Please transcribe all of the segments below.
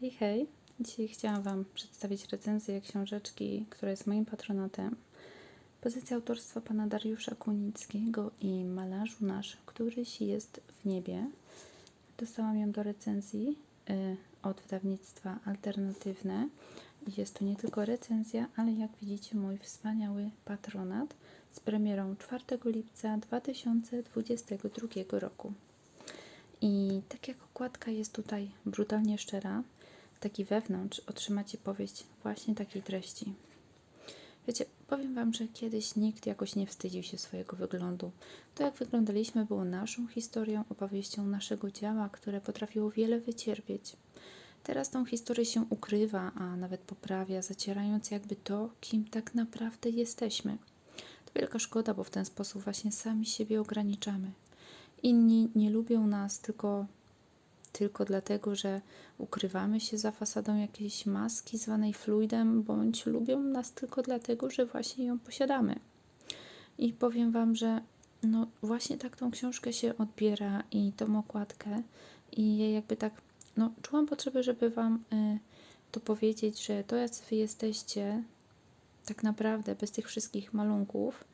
Hej, hej! Dzisiaj chciałam Wam przedstawić recenzję książeczki, która jest moim patronatem. Pozycja autorstwa pana Dariusza Kunickiego i Malarzu Nasz, któryś jest w niebie. Dostałam ją do recenzji y, od wydawnictwa Alternatywne. Jest to nie tylko recenzja, ale jak widzicie mój wspaniały patronat z premierą 4 lipca 2022 roku. I tak jak okładka jest tutaj brutalnie szczera, taki wewnątrz otrzymacie powieść właśnie takiej treści. Wiecie, powiem Wam, że kiedyś nikt jakoś nie wstydził się swojego wyglądu. To, jak wyglądaliśmy, było naszą historią, opowieścią naszego dzieła, które potrafiło wiele wycierpieć. Teraz tą historię się ukrywa, a nawet poprawia, zacierając jakby to, kim tak naprawdę jesteśmy. To wielka szkoda, bo w ten sposób właśnie sami siebie ograniczamy. Inni nie lubią nas tylko, tylko dlatego, że ukrywamy się za fasadą jakiejś maski zwanej fluidem, bądź lubią nas tylko dlatego, że właśnie ją posiadamy. I powiem Wam, że no właśnie tak tą książkę się odbiera i tą okładkę i ja jakby tak, no czułam potrzebę, żeby Wam y, to powiedzieć, że to jacy Wy jesteście tak naprawdę bez tych wszystkich malunków,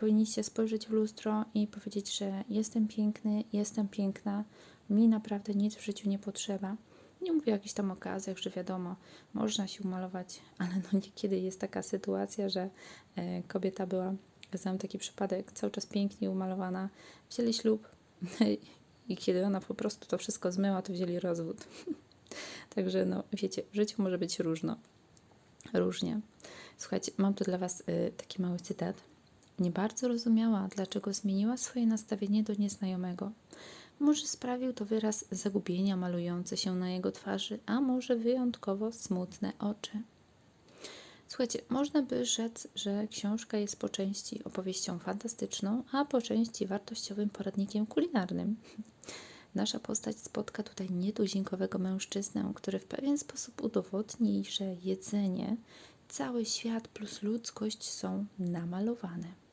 powinniście spojrzeć w lustro i powiedzieć, że jestem piękny, jestem piękna, mi naprawdę nic w życiu nie potrzeba. Nie mówię o jakichś tam okazjach, że wiadomo, można się umalować, ale no niekiedy jest taka sytuacja, że e, kobieta była, znam taki przypadek, cały czas pięknie umalowana, wzięli ślub i kiedy ona po prostu to wszystko zmyła, to wzięli rozwód. Także no, wiecie, w życiu może być różno. Różnie. Słuchajcie, mam tu dla Was y, taki mały cytat. Nie bardzo rozumiała, dlaczego zmieniła swoje nastawienie do nieznajomego. Może sprawił to wyraz zagubienia malujące się na jego twarzy, a może wyjątkowo smutne oczy. Słuchajcie, można by rzec, że książka jest po części opowieścią fantastyczną, a po części wartościowym poradnikiem kulinarnym. Nasza postać spotka tutaj nietuzinkowego mężczyznę, który w pewien sposób udowodni, że jedzenie, cały świat plus ludzkość są namalowane.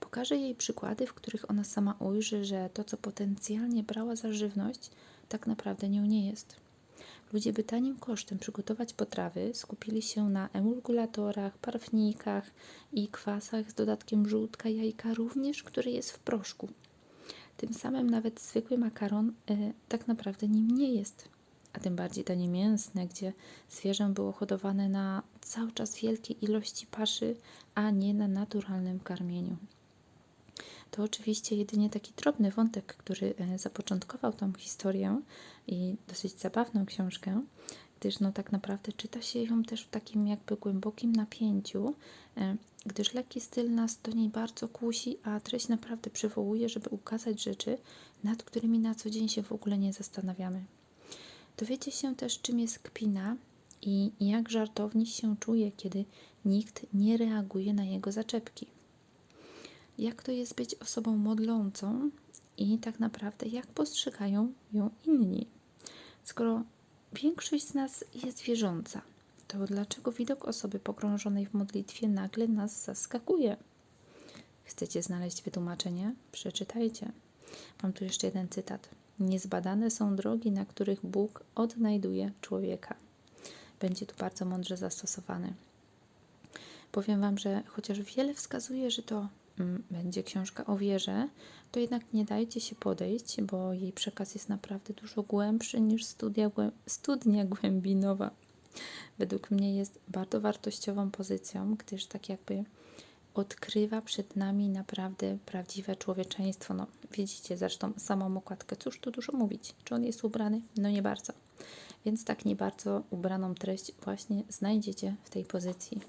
Pokaże jej przykłady, w których ona sama ujrzy, że to, co potencjalnie brała za żywność, tak naprawdę nią nie jest. Ludzie, by tanim kosztem przygotować potrawy, skupili się na emulgulatorach, parfnikach i kwasach z dodatkiem żółtka jajka, również który jest w proszku. Tym samym nawet zwykły makaron y, tak naprawdę nim nie jest. A tym bardziej danie mięsne, gdzie zwierzę było hodowane na cały czas wielkie ilości paszy, a nie na naturalnym karmieniu. To oczywiście jedynie taki drobny wątek, który e, zapoczątkował tą historię i dosyć zabawną książkę, gdyż no tak naprawdę czyta się ją też w takim jakby głębokim napięciu, e, gdyż lekki styl nas do niej bardzo kusi, a treść naprawdę przywołuje, żeby ukazać rzeczy, nad którymi na co dzień się w ogóle nie zastanawiamy. Dowiecie się też, czym jest kpina i jak żartownik się czuje, kiedy nikt nie reaguje na jego zaczepki jak to jest być osobą modlącą i tak naprawdę jak postrzegają ją inni. Skoro większość z nas jest wierząca, to dlaczego widok osoby pogrążonej w modlitwie nagle nas zaskakuje? Chcecie znaleźć wytłumaczenie? Przeczytajcie. Mam tu jeszcze jeden cytat. Niezbadane są drogi, na których Bóg odnajduje człowieka. Będzie tu bardzo mądrze zastosowany. Powiem Wam, że chociaż wiele wskazuje, że to będzie książka o wierze, to jednak nie dajcie się podejść, bo jej przekaz jest naprawdę dużo głębszy niż studia, studnia głębinowa. Według mnie jest bardzo wartościową pozycją, gdyż tak jakby odkrywa przed nami naprawdę prawdziwe człowieczeństwo. No, widzicie zresztą samą okładkę, cóż tu dużo mówić. Czy on jest ubrany? No nie bardzo. Więc tak nie bardzo ubraną treść właśnie znajdziecie w tej pozycji.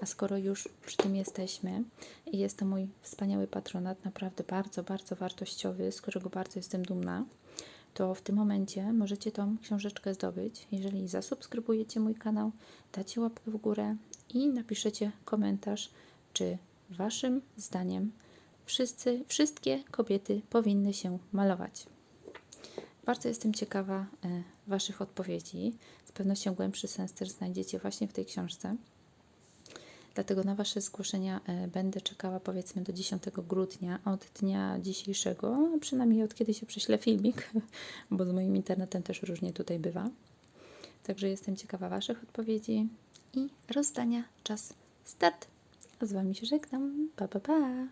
A skoro już przy tym jesteśmy i jest to mój wspaniały patronat, naprawdę bardzo, bardzo wartościowy, z którego bardzo jestem dumna, to w tym momencie możecie tą książeczkę zdobyć, jeżeli zasubskrybujecie mój kanał, dacie łapkę w górę i napiszecie komentarz, czy Waszym zdaniem wszyscy, wszystkie kobiety powinny się malować. Bardzo jestem ciekawa e, Waszych odpowiedzi. Z pewnością głębszy sens też znajdziecie właśnie w tej książce. Dlatego na Wasze zgłoszenia e, będę czekała powiedzmy do 10 grudnia od dnia dzisiejszego, przynajmniej od kiedy się prześlę filmik, bo z moim internetem też różnie tutaj bywa. Także jestem ciekawa Waszych odpowiedzi i rozdania. Czas start. A z Wami się żegnam. Pa, pa, pa.